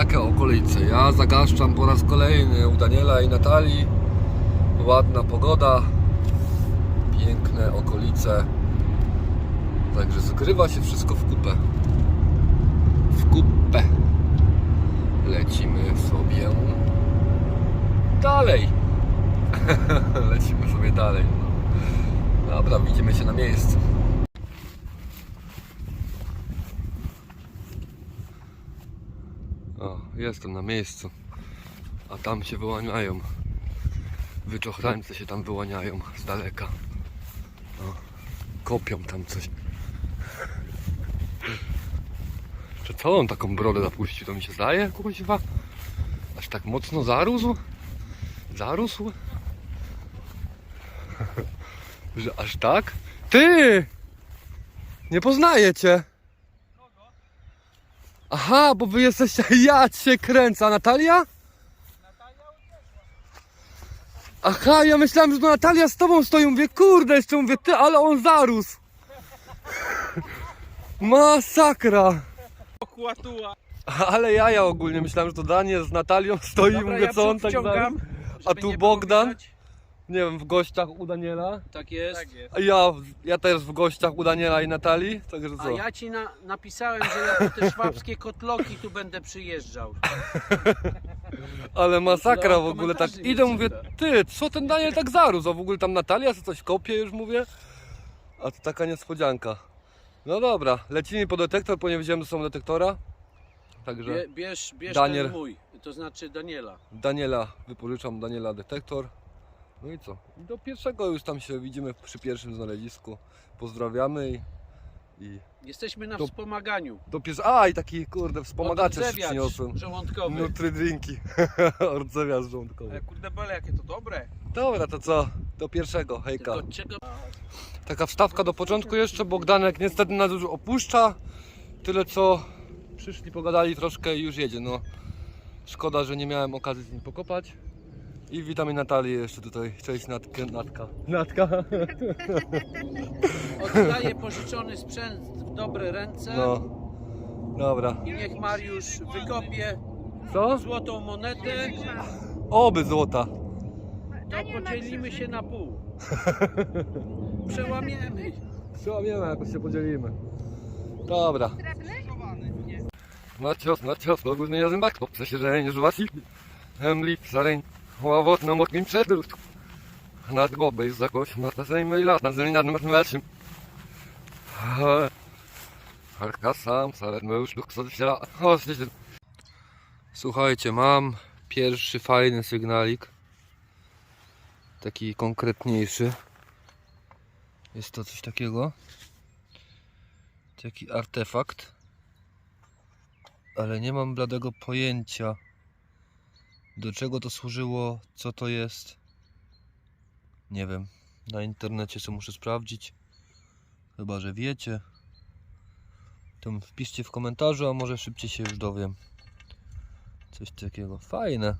Jakie okolice? Ja zagaszczam po raz kolejny u Daniela i Natalii. Ładna pogoda, piękne okolice. Także zgrywa się wszystko w kupę. W kupę. Lecimy sobie dalej. Lecimy sobie dalej. Dobra, widzimy się na miejscu. O, jestem na miejscu. A tam się wyłaniają. Wyczochrańcy się tam wyłaniają z daleka. O, kopią tam coś. Czy co on taką brodę zapuścił? To mi się zdaje, kuźwa. Aż tak mocno zarósł? Zarósł? Że aż tak? Ty! Nie poznaję cię! Aha, bo wy jesteście. Ja cię kręcę, a Natalia? Aha, ja myślałem, że to Natalia z tobą stoi. Mówię, kurde, jeszcze mówię, ty, ale on zarósł. Masakra. Okłatuła. Ale ja, ja ogólnie myślałem, że to Daniel z Natalią stoi i Dobra, mówię, ja co on tak wciągam, zarósł. A żeby tu nie było Bogdan? widać. Nie wiem, w gościach u Daniela. Tak jest. Tak jest. A ja, ja też w gościach u Daniela i Natalii. Także A co? ja ci na, napisałem, że ja po te szwabskie kotloki tu będę przyjeżdżał. Ale masakra No, w ogóle tak. komentarzy nie Idę, mówię, czyta. ty, co ten Daniel tak zarósł? A w ogóle tam Natalia co coś kopie już mówię. A to taka niespodzianka. No dobra, lecimy po detektor, bo nie wziąłem ze sobą detektora. Także Bie, bierz bierz Daniel. ten mój, to znaczy Daniela. Daniela, wypożyczam Daniela detektor. No i co? I do pierwszego już tam się widzimy przy pierwszym znalezisku. Pozdrawiamy i, i Jesteśmy na To- wspomaganiu. do pierwszego. A i taki kurde wspomagacze Odrzewiacz przyniosłem. żołądkowy. Nutry drinki. Ordzewiarz żołądkowy. Ale kurde bele, jakie to dobre. Dobra, to co? Do pierwszego, hejka. Tylko czego... Taka wstawka do początku jeszcze, Bogdanek niestety nas już opuszcza. Tyle co przyszli, pogadali troszkę i już jedzie. No, szkoda, że nie miałem okazji z nim pokopać. I witamy Natalię jeszcze tutaj. Cześć Natkę, Natka. Natka? Oddaję pożyczony sprzęt w dobre ręce No. Dobra. i niech Mariusz wykopie Co? złotą monetę, Oby złota. to podzielimy się na pół. Przełamiemy. Przełamiemy, jakoś się podzielimy. Dobra. Macios, Macios, ogólny jazyn bak, popce się, że nie żuwasi. Emli, sareń, ławot na mokim przedrut. Nad głowę jest zakoś, mata sejmy i zemi nad mocnym lecim. Harka sam, my już się Słuchajcie, mam pierwszy fajny sygnalik. Taki konkretniejszy. Jest to coś takiego. Taki artefakt. Ale nie mam bladego pojęcia do czego to służyło, co to jest. Nie wiem. Na internecie co muszę sprawdzić. Chyba, że wiecie. To wpiszcie w komentarzu, a może szybciej się już dowiem. Coś takiego. Fajne.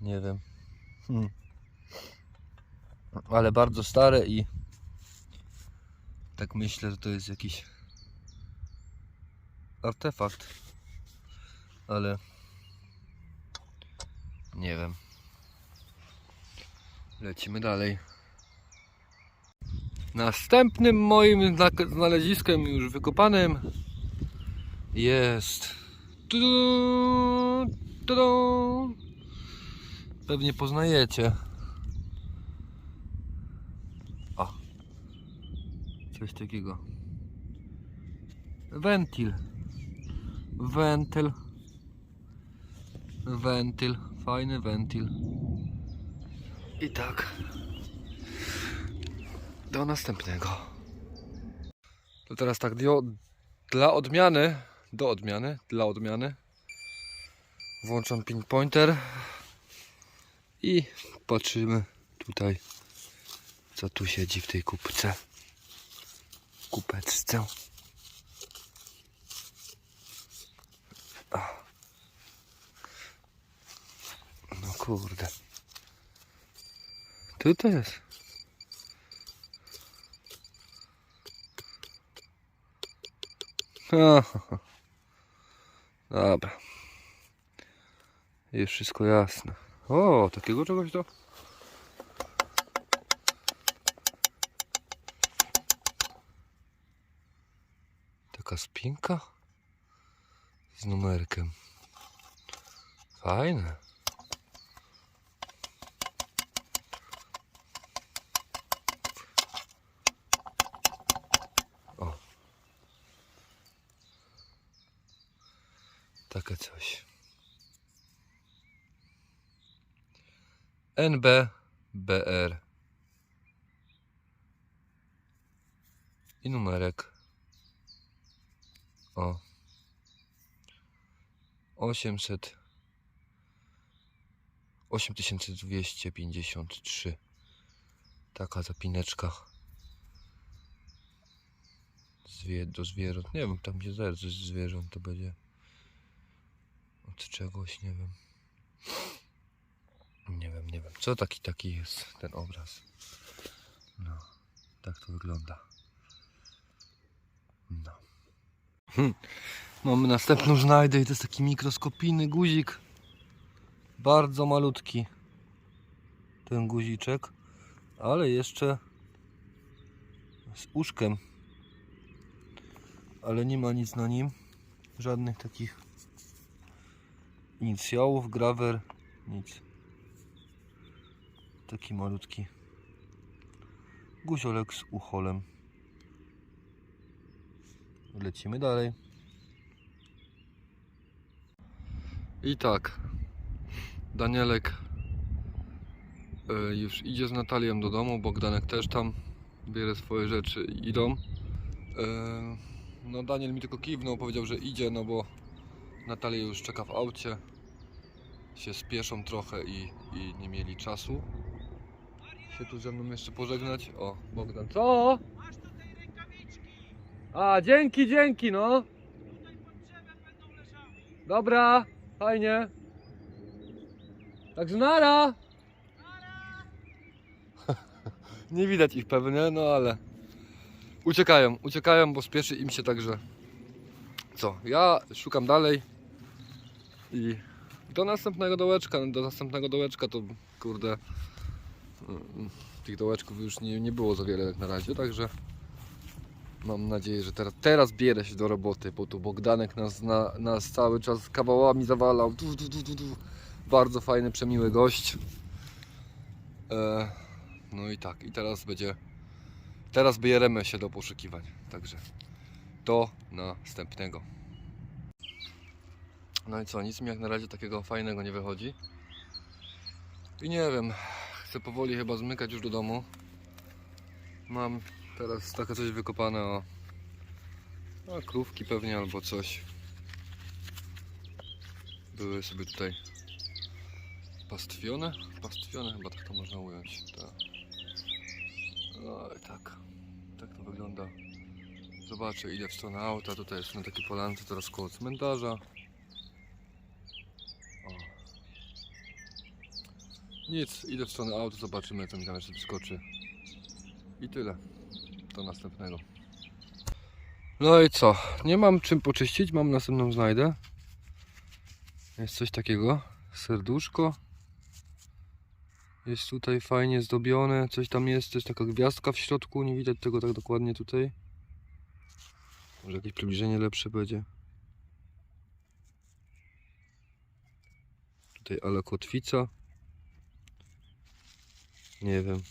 Nie wiem. Hmm ale bardzo stare i tak myślę, że to jest jakiś artefakt, ale nie wiem. Lecimy dalej. Następnym moim znaleziskiem już wykopanym jest pewnie poznajecie. Coś takiego. Wentyl. Wentyl. Wentyl. Fajny wentyl. I tak. Do następnego. To teraz tak dla odmiany. Do odmiany. Dla odmiany. Włączam pin pointer. I patrzymy tutaj. Co tu siedzi w tej kupce kupeczce. O. No kurde. Tu jest. O, Dobra. Wszystko jasne. O, takiego czegoś to? Taka spinka z numerkiem. Fajne. Takie coś. NBBR. I numerek. O. 800 8253 Taka zapineczka Zwie, do zwierząt. Nie wiem, tam się zaraz zwierząt to będzie. Od czegoś, nie wiem. Nie wiem, nie wiem. Co taki taki jest ten obraz? No, tak to wygląda. No. Hm. Mamy następną znajdę i to jest taki mikroskopijny guzik. Bardzo malutki. Ten guziczek. Ale jeszcze z uszkiem. Ale nie ma nic na nim. Żadnych takich inicjałów, grawer, nic. Taki malutki guziolek z ucholem. Lecimy dalej. I tak. Danielek e, już idzie z Natalią do domu, Bogdanek też tam bierze swoje rzeczy i idą. E, No Daniel mi tylko kiwnął, powiedział, że idzie, no bo Natalia już czeka w aucie. Się spieszą trochę i, i nie mieli czasu się tu ze mną jeszcze pożegnać. O, Bogdan. Co? Masz tej rękawiczki. A, dzięki, dzięki, no. Tutaj pod drzewem będą leżały. Dobra, fajnie. Także nara. Nie widać ich pewnie, no ale uciekają, uciekają, bo spieszy im się także. Co? Ja szukam dalej i do następnego dołeczka, do następnego dołeczka to kurde mm, tych dołeczków już nie, nie było za wiele jak na razie, także mam nadzieję, że teraz, teraz bierę się do roboty, bo tu Bogdanek nas, na, nas cały czas kawałami zawalał. Du, du, du, du, du. Bardzo fajny, przemiły gość. E, no i tak, i teraz będzie. Teraz bierzemy się do poszukiwań. Także do następnego. No i co, nic mi jak na razie takiego fajnego nie wychodzi. I nie wiem, chcę powoli chyba zmykać już do domu. Mam teraz takie coś wykopane o, o krówki pewnie albo coś. Były sobie tutaj pastwione. Pastwione chyba tak to można ująć. Tak. No i tak. Tak to wygląda. Zobaczę idę w stronę auta. Tutaj jest na takiej polance teraz koło cmentarza. Nic, idę w stronę auta, zobaczymy mi tam jeszcze wyskoczy. I tyle. Do następnego. No i co? Nie mam czym poczyścić, mam następną znajdę. Jest coś takiego. Serduszko. Jest tutaj fajnie zdobione. Coś tam jest, jest taka gwiazdka w środku. Nie widać tego tak dokładnie tutaj. Może jakieś przybliżenie lepsze będzie. Tutaj ala kotwica. Nie wiem.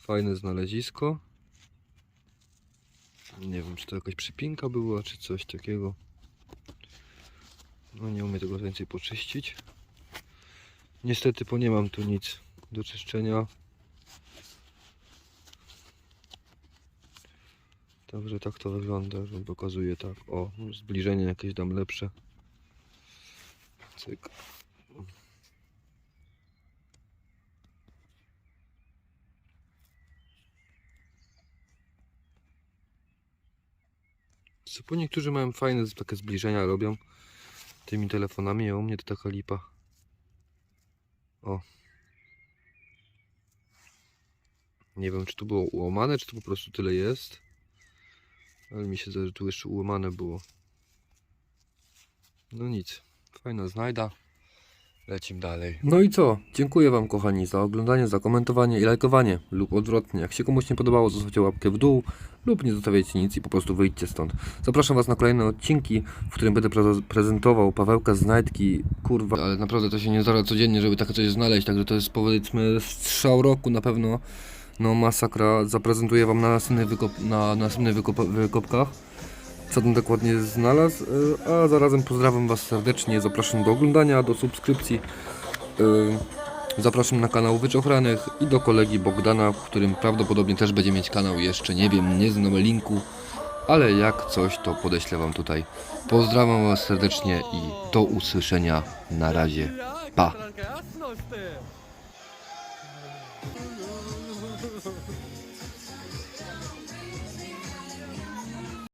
Fajne znalezisko. Nie wiem, czy to jakaś przypinka była, czy coś takiego. No nie umiem tego więcej poczyścić. Niestety, bo nie mam tu nic do czyszczenia. Także tak to wygląda, że pokazuje tak. O, zbliżenie jakieś dam lepsze. Cyk. Po niektórzy mają fajne takie zbliżenia robią tymi telefonami, a u mnie to taka lipa. O. Nie wiem, czy to było ułamane, czy to po prostu tyle jest. Ale mi się zdaje, że tu jeszcze ułamane było. No nic, fajna znajda. Lecim dalej. No i co? Dziękuję Wam kochani za oglądanie, za komentowanie i lajkowanie lub odwrotnie. Jak się komuś nie podobało, zostawcie łapkę w dół lub nie zostawiajcie nic i po prostu wyjdźcie stąd. Zapraszam Was na kolejne odcinki, w którym będę pre- prezentował Pawełka znajdki. Kurwa, ale naprawdę to się nie zdarza codziennie, żeby takie coś znaleźć, także to jest powiedzmy strzał roku na pewno. No masakra, zaprezentuję Wam na następnych, wykop- na następnych wykop- wykopkach co tam dokładnie znalazł, y, a zarazem pozdrawiam Was serdecznie, zapraszam do oglądania, do subskrypcji, y, zapraszam na kanał Wyczochranych i do kolegi Bogdana, w którym prawdopodobnie też będzie mieć kanał jeszcze, nie wiem, nie znam linku, ale jak coś to podeślę Wam tutaj. Pozdrawiam Was serdecznie i do usłyszenia, na razie, pa!